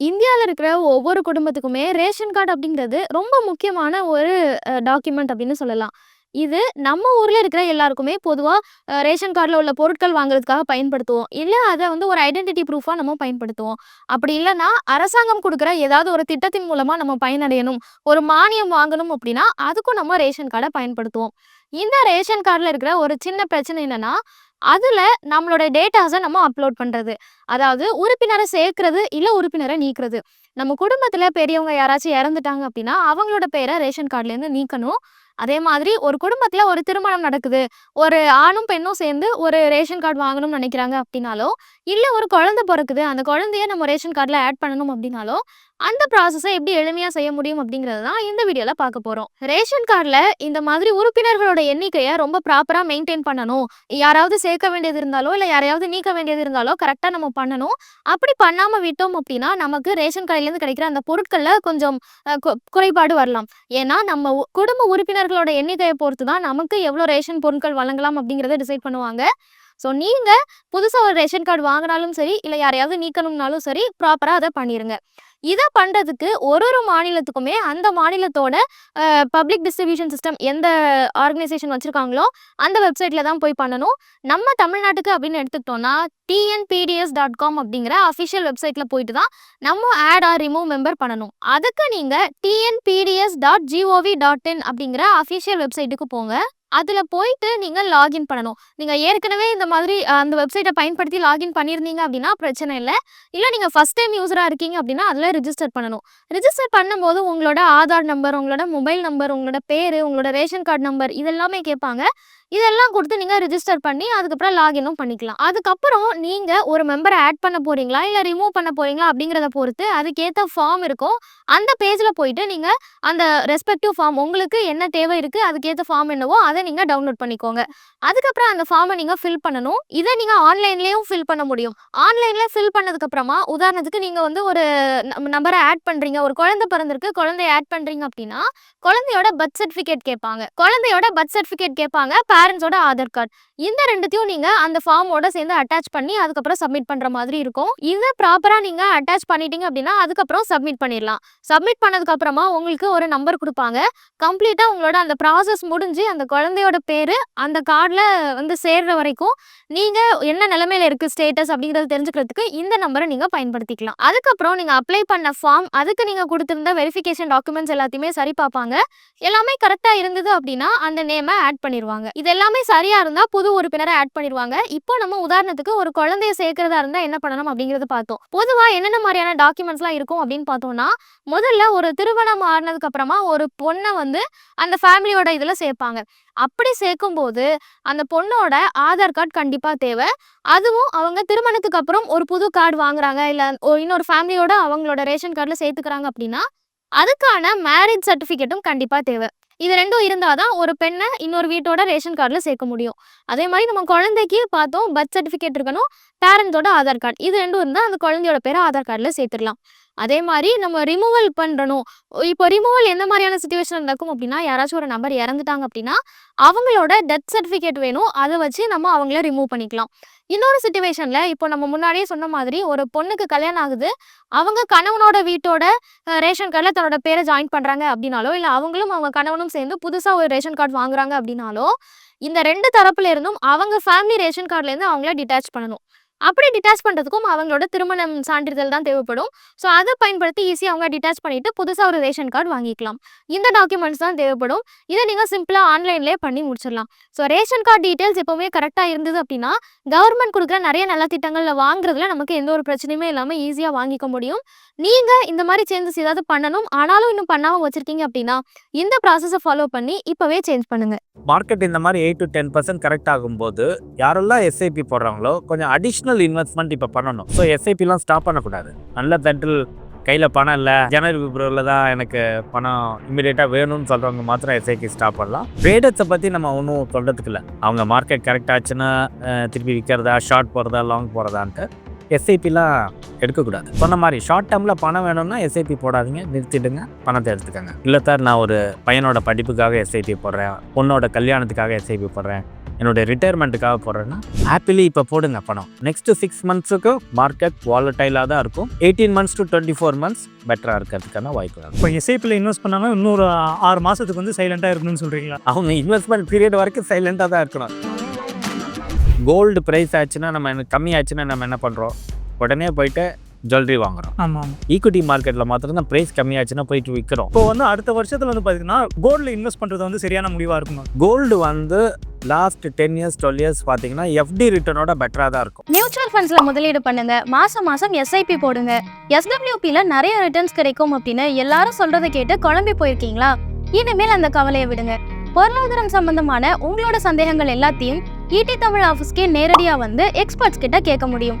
இந்தியாவில் இருக்கிற ஒவ்வொரு குடும்பத்துக்குமே ரேஷன் கார்டு அப்படிங்கிறது ரொம்ப முக்கியமான ஒரு டாக்குமெண்ட் அப்படின்னு சொல்லலாம். இது நம்ம ஊரில் இருக்கிற எல்லாருக்குமே பொதுவாக ரேஷன் கார்டில் உள்ள பொருட்கள் வாங்குறதுக்காக பயன்படுத்துவோம். இல்லை அதை வந்து ஒரு ஐடென்டிட்டி ப்ரூஃபாக நம்ம பயன்படுத்துவோம். அப்படி இல்லைன்னா அரசாங்கம் கொடுக்குற ஏதாவது ஒரு திட்டத்தின் மூலமாக நம்ம பயனடையணும், ஒரு மானியம் வாங்கணும் அப்படின்னா, அதுக்கும் நம்ம ரேஷன் கார்டை பயன்படுத்துவோம். இந்த ரேஷன் கார்டில் இருக்கிற ஒரு சின்ன பிரச்சனை என்னன்னா, அதில் நம்மளோட டேட்டாஸை நம்ம அப்லோட் பண்ணுறது அதாவது உறுப்பினரை சேர்க்கறது இல்லை உறுப்பினரை நீக்கிறது நம்ம குடும்பத்தில் பெரியவங்க யாராச்சும் இறந்துட்டாங்க அப்படின்னா, அவங்களோட பேரை ரேஷன் கார்டுலேருந்து நீக்கணும். அதே மாதிரி ஒரு குடும்பத்தில் ஒரு திருமணம் நடக்குது. ஒரு ஆணும், பெண்ணும் சேர்ந்து ஒரு ரேஷன் கார்டு வாங்கணும்னு நினைக்கிறாங்க அப்படின்னாலோ, இல்லை ஒரு குழந்தை பிறக்குது அந்த குழந்தைய நம்ம ரேஷன் கார்டில் ஆட் பண்ணணும் அப்படின்னாலோ, அந்த ப்ராசஸை எப்படி எளிமையா செய்ய முடியும் அப்படிங்கிறது தான் இந்த வீடியோல பார்க்க போறோம். ரேஷன் கார்டில் இந்த மாதிரி உறுப்பினர்களோட எண்ணிக்கையை ரொம்ப ப்ராப்பரா மெயின்டைன் பண்ணணும். யாராவது சேர்க்க வேண்டியது இருந்தாலோ, இல்லை யாரையாவது நீக்க வேண்டியது இருந்தாலோ கரெக்டாக நம்ம பண்ணணும். அப்படி பண்ணாம விட்டோம் அப்படின்னா, நமக்கு ரேஷன் கடையிலேருந்து கிடைக்கிற அந்த பொருட்களில் கொஞ்சம் குறைபாடு வரலாம். ஏன்னா, நம்ம குடும்ப உறுப்பினர்களோட எண்ணிக்கையை பொறுத்து தான் நமக்கு எவ்வளோ ரேஷன் பொருட்கள் வழங்கலாம் அப்படிங்கிறத டிசைட் பண்ணுவாங்க. ஸோ, நீங்கள் புதுசாக ஒரு ரேஷன் கார்டு வாங்கினாலும் சரி, இல்லை யாரையாவது நீக்கணும்னாலும் சரி, ப்ராப்பராக அதை பண்ணிடுங்க இதை பண்ணுறதுக்கு ஒரு ஒரு மாநிலத்துக்குமே அந்த மாநிலத்தோட பப்ளிக் டிஸ்ட்ரிபியூஷன் சிஸ்டம் எந்த ஆர்கனைசேஷன் வச்சுருக்காங்களோ அந்த வெப்சைட்டில் தான் போய் பண்ணணும். நம்ம தமிழ்நாட்டுக்கு அப்படின்னு எடுத்துக்கிட்டோம்னா, காம் அப்படிங்கிற அஃபிஷியல் வெப்சைட்டில் போயிட்டு தான் நம்ம ஆட் ஆர் ரிமூவ் மெம்பர் பண்ணணும். அதுக்கு நீங்கள் TNPDS dot GOV dot in அப்படிங்கிற அஃபிஷியல் வெப்சைட்டுக்கு போங்க. அதில் போயிட்டு நீங்கள் லாகின் பண்ணணும். நீங்கள் ஏற்கனவே இந்த மாதிரி அந்த வெப்சைட்டை பயன்படுத்தி லாகின் பண்ணியிருந்தீங்க அப்படின்னா பிரச்சனை இல்லை இல்லை நீங்கள் ஃபஸ்ட் டைம் யூஸராக இருக்கீங்க அப்படின்னா, அதில் ரிஜிஸ்டர் பண்ணணும். ரிஜிஸ்டர் பண்ணும்போது உங்களோட ஆதார் நம்பர், உங்களோட மொபைல் நம்பர், உங்களோட பேர் உங்களோட ரேஷன் கார்டு நம்பர் இதெல்லாமே கேட்பாங்க. இதெல்லாம் கொடுத்து நீங்கள் ரிஜிஸ்டர் பண்ணி அதுக்கப்புறம் லாகினும் பண்ணிக்கலாம். அதுக்கப்புறம் நீங்கள் ஒரு மெம்பரை ஆட் பண்ண போகிறீங்களா இல்லை ரிமூவ் பண்ண போறீங்களா அப்படிங்கிறத பொறுத்து அதுக்கேற்ற ஃபார்ம் இருக்கும். அந்த பேஜில் போயிட்டு நீங்கள் அந்த ரெஸ்பெக்டிவ் ஃபார்ம் உங்களுக்கு என்ன தேவை இருக்குது அதுக்கேற்ற ஃபார்ம் என்னவோ அதை நீங்கள் டவுன்லோட் பண்ணிக்கோங்க. அதுக்கப்புறம் அந்த ஃபார்மை நீங்கள் ஃபில் பண்ணணும். இதை நீங்கள் ஆன்லைன்லேயும் ஃபில் பண்ண முடியும். ஆன்லைனில் ஃபில் பண்ணதுக்கப்புறமா உதாரணத்துக்கு நீங்கள் வந்து ஒரு நம்பரை ஆட் பண்ணுறீங்க ஒரு குழந்தை பிறந்திருக்கு. குழந்தைய ஆட் பண்ணுறீங்க அப்படின்னா, குழந்தையோட பர்த் சர்டிஃபிகேட் கேட்பாங்க. குழந்தையோட பர்த் சர்டிஃபிகேட் கேட்பாங்க. பேரண்ட்ஸோட ஆதார் கார்டு. இந்த ரெண்டுத்தையும் நீங்கள் அந்த ஃபார்மோட சேர்ந்து அட்டாச் பண்ணி அதுக்கப்புறம் சப்மிட் பண்ணுற மாதிரி இருக்கும். இதை ப்ராப்பராக நீங்கள் அட்டாச் பண்ணிட்டீங்க அப்படின்னா, அதுக்கப்புறம் சப்மிட் பண்ணிடலாம் சப்மிட் பண்ணதுக்கப்புறமா உங்களுக்கு ஒரு நம்பர் கொடுப்பாங்க கம்ப்ளீட்டாக உங்களோட அந்த ப்ராசஸ் முடிஞ்சு அந்த குழந்தையோட பேர் அந்த கார்டில் வந்து சேர்ற வரைக்கும், நீங்கள் என்ன நிலைமையில இருக்கு ஸ்டேட்டஸ் அப்படிங்கிறத தெரிஞ்சுக்கிறதுக்கு இந்த நம்பரை நீங்கள் பயன்படுத்திக்கலாம். அதுக்கப்புறம் நீங்கள் அப்ளை பண்ண ஃபார்ம், அதுக்கு நீங்கள் கொடுத்துருந்த வெரிஃபிகேஷன் டாக்குமெண்ட்ஸ் எல்லாத்தையுமே சரி பார்ப்பாங்க. எல்லாமே கரெக்டாக இருந்தது அப்படின்னா, அந்த நேமை ஆட் பண்ணிடுவாங்க இது எல்லாமே சரியாக இருந்தால் புது உறுப்பினரை ஆட் பண்ணிடுவாங்க இப்போ நம்ம உதாரணத்துக்கு ஒரு குழந்தைய சேர்க்கிறதா இருந்தால் என்ன பண்ணணும் அப்படிங்கிறத பார்த்தோம். பொதுவாக என்னென்ன மாதிரியான டாக்குமெண்ட்ஸ்லாம் இருக்கும் அப்படின்னு பார்த்தோம்னா, முதல்ல ஒரு திருமணம் ஆனதுக்கு அப்புறமா ஒரு பொண்ணை வந்து அந்த ஃபேமிலியோட இதில் சேர்ப்பாங்க. அப்படி சேர்க்கும்போது, அந்த பொண்ணோட ஆதார் கார்டு கண்டிப்பாக தேவை. அதுவும் அவங்க திருமணத்துக்கு அப்புறம் ஒரு புது கார்டு வாங்குறாங்க, இல்லை ஒ இன்னொரு ஃபேமிலியோட அவங்களோட ரேஷன் கார்டில் சேர்த்துக்கிறாங்க அப்படின்னா, அதுக்கான மேரேஜ் சர்டிஃபிகேட்டும் கண்டிப்பாக தேவை. இது ரெண்டும் இருந்தால் தான் ஒரு பெண்ணை இன்னொரு வீட்டோட ரேஷன் கார்டில் சேர்க்க முடியும். அதே மாதிரி நம்ம குழந்தைக்கு பார்த்தோம் பர்த் சர்டிஃபிகேட் இருக்கணும். பேரண்ட்ஸோட ஆதார் கார்டு. இது ரெண்டும் இருந்தால் அந்த குழந்தையோட பேரை ஆதார் கார்டில் சேர்த்துடலாம் அதே மாதிரி நம்ம ரிமூவல் பண்ணணும். இப்போ ரிமூவல் எந்த மாதிரியான சுச்சுவேஷன் நடக்கும் அப்படின்னா, யாராச்சும் ஒரு நம்பர் இறந்துட்டாங்க அப்படின்னா, அவங்களோட டெத் சர்டிஃபிகேட் வேணும். அதை வச்சு நம்ம அவங்கள ரிமூவ் பண்ணிக்கலாம். இன்னொரு சுச்சுவேஷன்ல இப்போ நம்ம முன்னாடியே சொன்ன மாதிரி ஒரு பொண்ணுக்கு கல்யாணம் ஆகுது. அவங்க கணவனோட வீட்டோட ரேஷன் கார்டில் தன்னோட பேரை ஜாயின் பண்றாங்க அப்படின்னாலோ, இல்லை அவங்களும் அவங்க கணவனும் சேர்ந்து புதுசாக ஒரு ரேஷன் கார்டு வாங்குறாங்க அப்படின்னாலோ, இந்த ரெண்டு தரப்புல இருந்தும் அவங்க ஃபேமிலி ரேஷன் கார்டுலேருந்து அவங்கள டிட்டாச் பண்ணணும். அப்படி டிட்டாச் பண்ணுறதுக்கும் அவங்களோட திருமணம் சான்றிதழ் தான் தேவைப்படும். ஸோ, அதை பயன்படுத்தி ஈஸியாக அவங்க டிட்டாச் பண்ணிட்டு புதுசாக ஒரு ரேஷன் கார்டு வாங்கிக்கலாம். இந்த டாக்குமெண்ட்ஸ் தான் தேவைப்படும். இதை நீங்கள் சிம்பிளாக ஆன்லைன்லேயே பண்ணி முடிச்சிடலாம் ஸோ, ரேஷன் கார்டு டீட்டெயில்ஸ் எப்போவுமே கரெக்டாக இருந்தது அப்படின்னா, கவர்மெண்ட் கொடுக்குற நிறைய நல்ல திட்டங்களில் வாங்குறதுல நமக்கு எந்த ஒரு பிரச்சனையுமே இல்லாமல் ஈஸியாக வாங்கிக்க முடியும். நீங்கள் இந்த மாதிரி சேஞ்சஸ் ஏதாவது பண்ணணும். ஆனாலும் இன்னும் பண்ணாமல் வச்சுருக்கீங்க அப்படின்னா, இந்த ப்ராசஸை ஃபாலோ பண்ணி இப்போவே சேஞ்ச் பண்ணுங்க. மார்க்கெட் இந்த மாதிரி eight to ten percent correct ஆகும்போது, யாரெல்லாம் எஸ்ஐபி போடுறாங்களோ, கொஞ்சம் அடிஷ்னல் இன்வெஸ்ட்மெண்ட் இப்போ பண்ணணும். ஸோ, எஸ்ஐபிலாம் ஸ்டாப் பண்ணக்கூடாது. நல்ல தட்டில் கையில் பணம் இல்லை ஜனவரி, பிப்ரவரியில் தான் எனக்கு பணம் இமிடியேட்டா வேணும்னு சொல்கிறவங்க மாத்திரம் எஸ்ஐபி ஸ்டாப் பண்ணலாம். ட்ரேடர்ஸ பற்றி நம்ம ஒன்றும் சொல்கிறதுக்கு இல்லை அவங்க மார்க்கெட் கரெக்ட் ஆச்சுன்னா, திருப்பி விற்கிறதா ஷார்ட் போகிறதா லாங் போகிறதான்ட்டு எஸ்ஐபிலாம் எடுக்கக்கூடாது. சொன்ன மாதிரி ஷார்ட் டேர்மில் பணம் வேணும்னா எஸ்ஐபி போடாதீங்க. நிறுத்திடுங்க. பணத்தை எடுத்துக்கோங்க இல்லை சார் நான் ஒரு பையனோட படிப்புக்காக எஸ்ஐபி போடுறேன். பொண்ணோட கல்யாணத்துக்காக எஸ்ஐபி போடுறேன். என்னுடைய ரிட்டையர்மெண்ட்டுக்காக போடுறேன்னா ஹாப்பிலி இப்போ போடுங்க பணம். நெக்ஸ்ட் சிக்ஸ் மந்த்ஸுக்கு மார்க்கெட் வாலட்டைலாக தான் இருக்கும். Eighteen months to twenty four months பெட்டராக இருக்கிறதுக்கான வாய்ப்பு இப்போ எஸ்ஐபியில் இன்வெஸ்ட் பண்ணாமல் இன்னொரு ஆறு மாதத்துக்கு வந்து சைலண்ட்டாக இருக்கணும்னு சொல்கிறீங்களா அவங்க இன்வெஸ்ட்மெண்ட் பீரியட் வரைக்கும் சைலண்டாக தான் இருக்கணும். கோல்டு ப்ரைஸ் ஆச்சுன்னா நம்ம கம்மி ஆச்சுன்னா நம்ம என்ன பண்ணுறோம் உடனே போயிட்டு ஜுவல்லரி வாங்குறோம். ஆமாம் ஈக்விட்டி மார்க்கெட்டில் மாத்திரம் தான் ப்ரைஸ் கம்மியாச்சுன்னா போயிட்டு விற்கிறோம் இப்போ வந்து அடுத்த வருஷத்தில் வந்து பார்த்தீங்கன்னா கோல்டில் இன்வெஸ்ட் பண்ணுறது வந்து சரியான முடிவாக இருக்கணும் கோல்டு வந்து last ten years twelve years பார்த்தீங்கன்னா எஃப்டி ரிட்டர்னோட பெட்டராக தான் இருக்கும். மியூச்சுவல் ஃபண்ட்ஸ்ல முதலீடு பண்ணுங்க. மாசம் மாசம் எஸ்ஐபி போடுங்க. எஸ்டபிள்யூபில நிறைய ரிட்டர்ன்ஸ் கிடைக்கும் அப்படின்னு எல்லாரும் சொல்றதை கேட்டு குழம்பி போயிருக்கீங்களா? இனிமேல் அந்த கவலையை விடுங்க. பொருளாதாரம் சம்பந்தமான உங்களோட சந்தேகங்கள் எல்லாத்தையும் ஈடி தமிழ் ஆஃபீஸ்க்கே நேரடியா வந்து எக்ஸ்பர்ட்ஸ் கிட்ட கேட்க முடியும்.